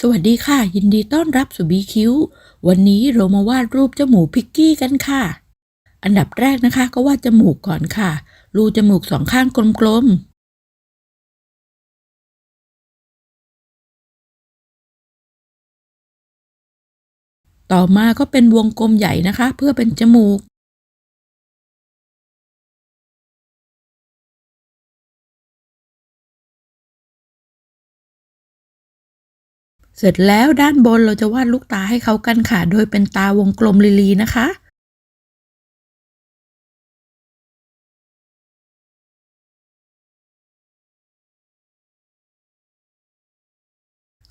สวัสดีค่ะ ยินดีต้อนรับสู่บีคิววันนี้เรามาวาดรูปเจ้าหมูพิกกี้กันค่ะ อันดับแรกนะคะก็วาดจมูกก่อนค่ะ รูจมูกสองข้างกลมๆ ต่อมาก็เป็นวงกลมใหญ่นะคะ เพื่อเป็นจมูก เสร็จแล้วด้านบนเราจะวาดลูกตาให้เขากันค่ะ โดยเป็นตาวงกลมลีๆนะคะ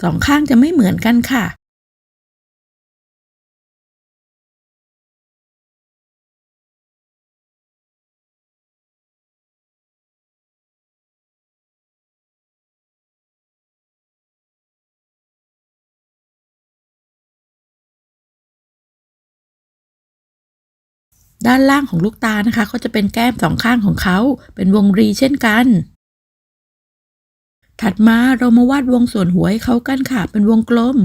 สองข้างจะไม่เหมือนกันค่ะ ด้านล่างของลูกตานะคะ ก็จะเป็นแก้มสองข้างของเขา เป็นวงรีเช่นกัน ถัดมาเรามาวาดวงส่วนหัวให้เขากันค่ะ เป็นวงกลม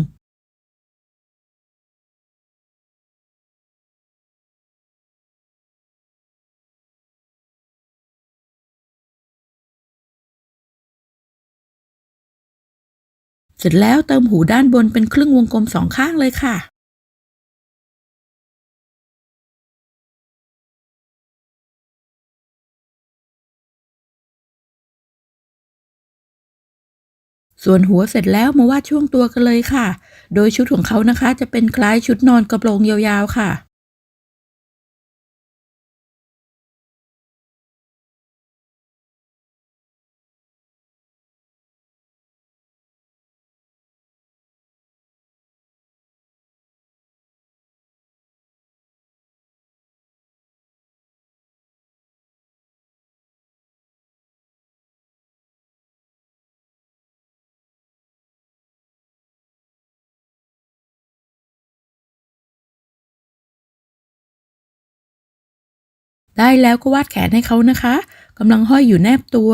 เสร็จแล้วเติมหูด้านบนเป็นครึ่งวงกลมสองข้างเลยค่ะ ส่วนหัวเสร็จแล้วมาวาดช่วงตัวกันเลยค่ะ โดยชุดของเขานะคะจะเป็นคล้ายชุดนอนกระโปรงยาวๆค่ะ ได้แล้วก็วาดแขนให้เขานะคะกำลังห้อยอยู่แนบตัว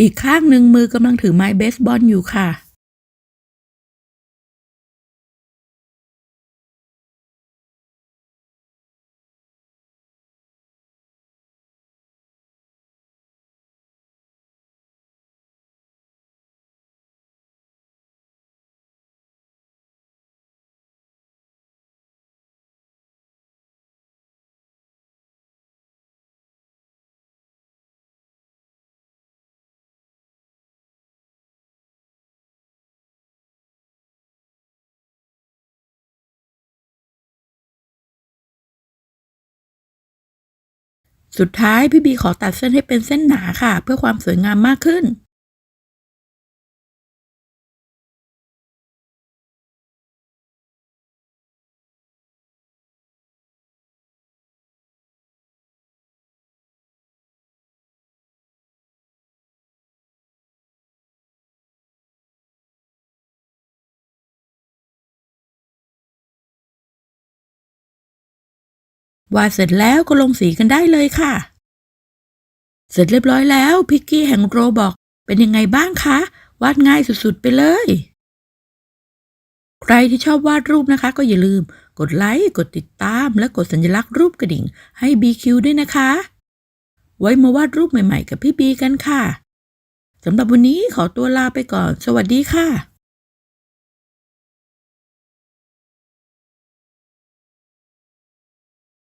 อีกข้างหนึ่งมือกำลังถือไม้เบสบอลอยู่ค่ะ สุดท้ายพี่บีขอตัดเส้นให้เป็นเส้นหนาค่ะ เพื่อความสวยงามมากขึ้น วาดเสร็จแล้วก็ลงสีกันได้เลยค่ะ เสร็จเรียบร้อยแล้วพิกกี้แห่งโรบอกเป็นยังไงบ้างคะ วาดง่ายสุดๆไปเลย ใครที่ชอบวาดรูปนะคะ ก็อย่าลืม กดไลค์กดติดตาม และกดสัญลักษณ์รูปกระดิ่งให้ BQ ด้วยนะคะ ไว้มาวาดรูปใหม่ๆ กับพี่บีกันค่ะสำหรับวันนี้ขอตัวลาไปก่อน สวัสดีค่ะ